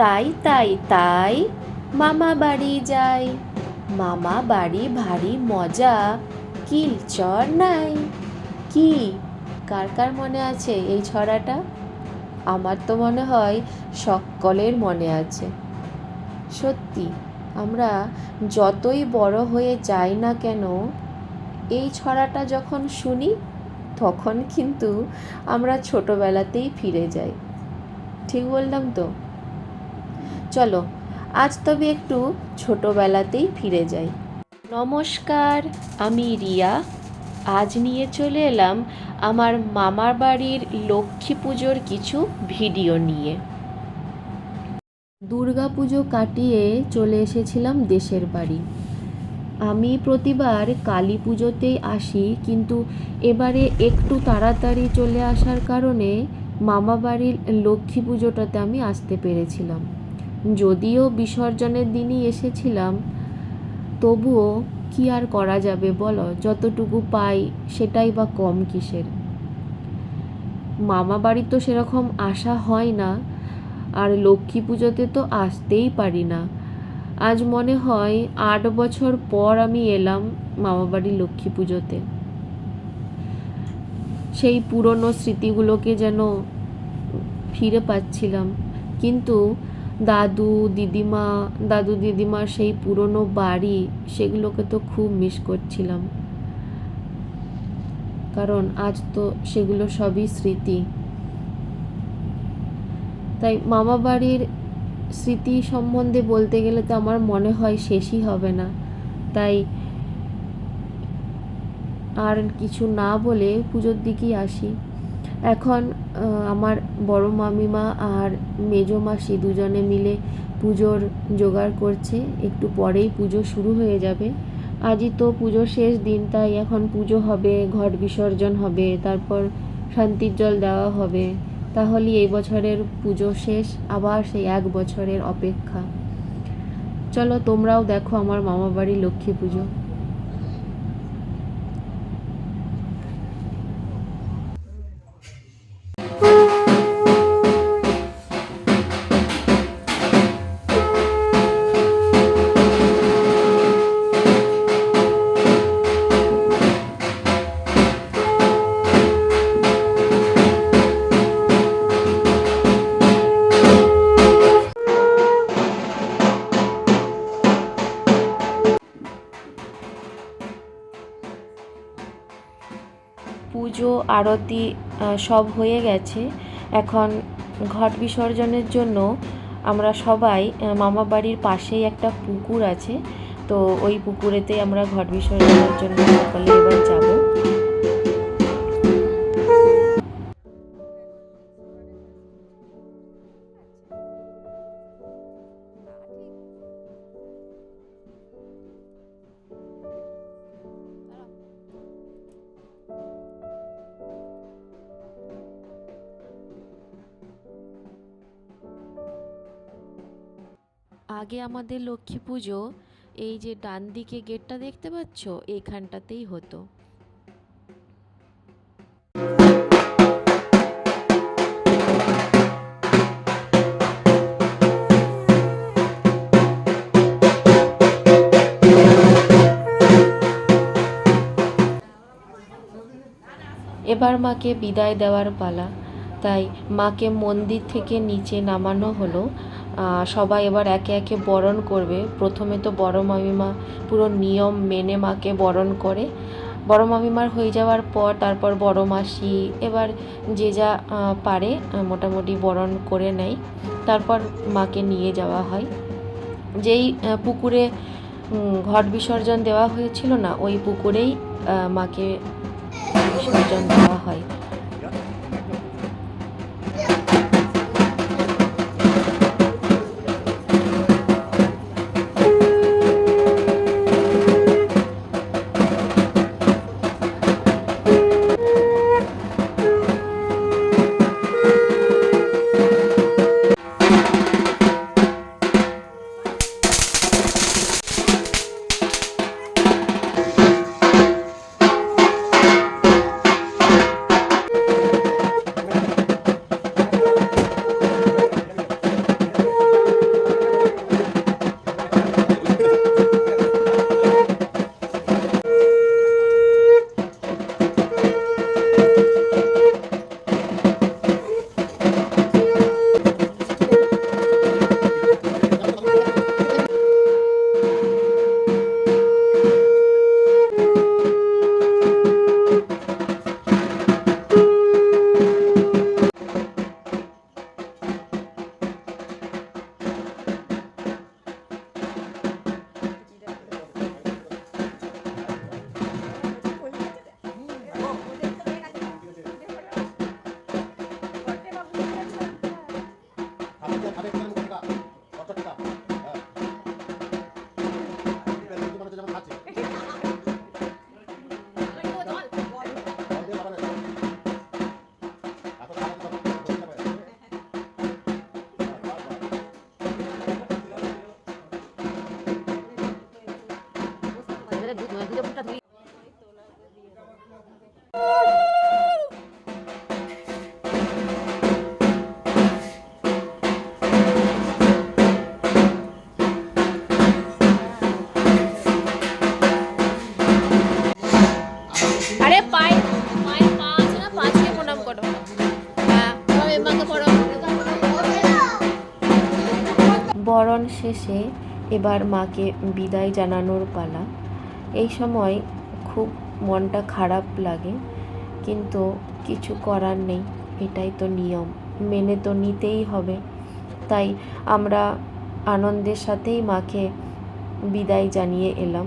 তাই তাই তাই, মামা বাড়ি যাই। মামা বাড়ি ভারী মজা, কিল চর নাই। কি? কার কার মনে আছে এই ছড়াটা? আমার তো মনে হয় সকলের মনে আছে। সত্যি, আমরা যতই বড় হয়ে যাই না কেন, এই ছড়াটা যখন শুনি, তখন কিন্তু আমরা ছোটবেলাতেই ফিরে যাই। ঠিক বললাম তো? চলো, আজ তবে একটু ছোটোবেলাতেই ফিরে যাই। নমস্কার, আমি রিয়া। আজ নিয়ে চলে এলাম আমার মামার বাড়ির লক্ষ্মী পুজোর কিছু ভিডিও নিয়ে। দুর্গা পুজো কাটিয়ে চলে এসেছিলাম দেশের বাড়ি। আমি প্রতিবার কালী পুজোতেই আসি, কিন্তু এবারে একটু তাড়াতাড়ি চলে আসার কারণে মামা বাড়ির লক্ষ্মী পুজোটাতে আমি আসতে পেরেছিলাম। যদিও বিসর্জনের দিনই এসেছিলাম, তবুও কি আর করা যাবে বলো, যতটুকু পাই সেটাই বা কম কিসের। মামা বাড়ি তো সেরকম আসা হয় না, আর লক্ষ্মী পুজোতে তো আসতেই পারি না। আজ মনে হয় আট বছর পর আমি এলাম মামা বাড়ি লক্ষ্মী পুজোতে। সেই পুরনো স্মৃতিগুলোকে যেন ফিরে পাচ্ছিলাম, কিন্তু দাদু, দিদিমা, দাদু, দিদিমার সেই পুরনো বাড়ি, সেগুলোকে তো খুব মিস করছিলাম। কারণ আজ তো সেগুলো সবই স্মৃতি। তাই মামা বাড়ির স্মৃতি সম্বন্ধে বলতে গেলে তো আমার মনে হয় শেষই হবে না। তাই আর কিছু না বলে পুজোর দিকেই আসি। এখন আমার বড় মামিমা আর মেজো মাসি দুজনে মিলে পুজোর জোগাড় করছে। একটু পরেই পুজো শুরু হয়ে যাবে। আজই তো পুজোর শেষ দিন, তাই এখন পুজো হবে, ঘট বিসর্জন হবে, তারপর শান্তির জল দেওয়া হবে। তাহলে এই বছরের পুজো শেষ, আবার সেই এক বছরের অপেক্ষা। চলো তোমরাও দেখো আমার মামা বাড়ি লক্ষ্মী পুজো। আরতি সব হয়ে গেছে। এখন ঘট বিসর্জনের জন্য আমরা সবাই মামা বাড়ির পাশেই একটা পুকুর আছে। তো ওই পুকুরেতে আমরা ঘট বিসর্জনের জন্য সকলে এবার যাব। আগে আমাদের লক্ষ্মী পুজো, এই যে ডান দিকে গেটটা দেখতে পাচ্ছ এইখানটাতেই হতো। এবার মাকে বিদায় দেওয়ার পালা। তাই মাকে মন্দির থেকে নিচে নামানো হলো। সবাই এবার একে একে বরণ করবে। প্রথমে তো বড় মামিমা পুরো নিয়ম মেনে মাকে বরণ করে। বড় মামিমার হয়ে যাওয়ার পর তারপর বড় মাসি এবার যে যা পারে মোটামুটি বরণ করে নেয়। তারপর মাকে নিয়ে যাওয়া হয়। যেই পুকুরে ঘট বিসর্জন দেওয়া হয়েছিল না, ওই পুকুরেই মাকে বিসর্জন দেওয়া হয়। 安倍監督が。বরণ শেষে এবার মাকে বিদায় জানানোর পালা। এই সময় খুব মনটা খারাপ লাগে, কিন্তু কিছু করার নেই, এটাই তো নিয়ম। মেনে তো নিতেই হবে। তাই আমরা আনন্দের সাথেই মাকে বিদায় জানিয়ে এলাম।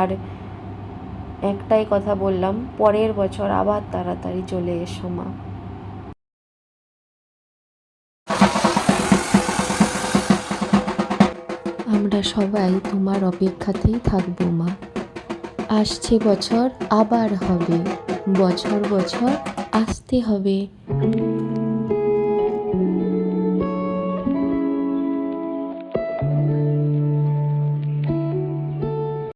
আর একটাই কথা বললাম, পরের বছর আবার তাড়াতাড়ি চলে এসো মা। আমরা সবাই তোমার অপেক্ষাতেই থাকব মা। আসছে বছর আবার হবে। বছর বছর আসতে হবে।